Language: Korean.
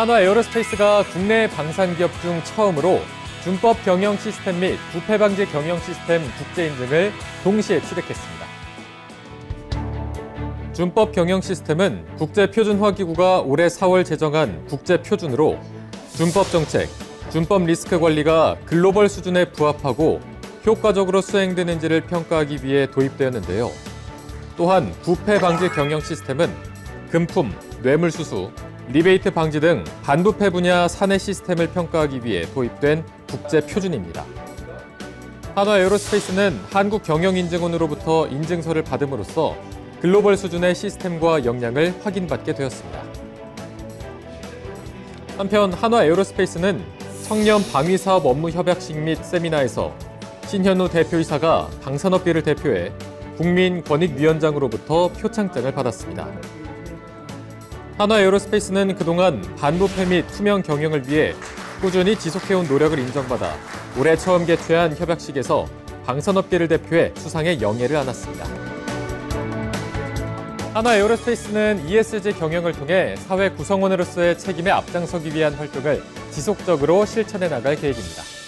한화 에어로스페이스가 국내 방산 기업 중 처음으로 준법 경영 시스템 및 부패 방지 경영 시스템 국제 인증을 동시에 취득했습니다. 준법 경영 시스템은 국제 표준화 기구가 올해 4월 제정한 국제 표준으로 준법 정책, 준법 리스크 관리가 글로벌 수준에 부합하고 효과적으로 수행되는지를 평가하기 위해 도입되었는데요. 또한 부패 방지 경영 시스템은 금품, 뇌물수수, 리베이트 방지 등 반부패 분야 사내 시스템을 평가하기 위해 도입된 국제 표준입니다. 한화 에어로스페이스는 한국 경영인증원으로부터 인증서를 받음으로써 글로벌 수준의 시스템과 역량을 확인받게 되었습니다. 한편 한화 에어로스페이스는 청년 방위 사업 업무 협약식 및 세미나에서 신현우 대표이사가 방산업계를 대표해 국민권익위원장으로부터 표창장을 받았습니다. 한화 에어로스페이스는 그동안 반부패 및 투명 경영을 위해 꾸준히 지속해온 노력을 인정받아 올해 처음 개최한 협약식에서 방산업계를 대표해 수상의 영예를 안았습니다. 한화 에어로스페이스는 ESG 경영을 통해 사회 구성원으로서의 책임에 앞장서기 위한 활동을 지속적으로 실천해 나갈 계획입니다.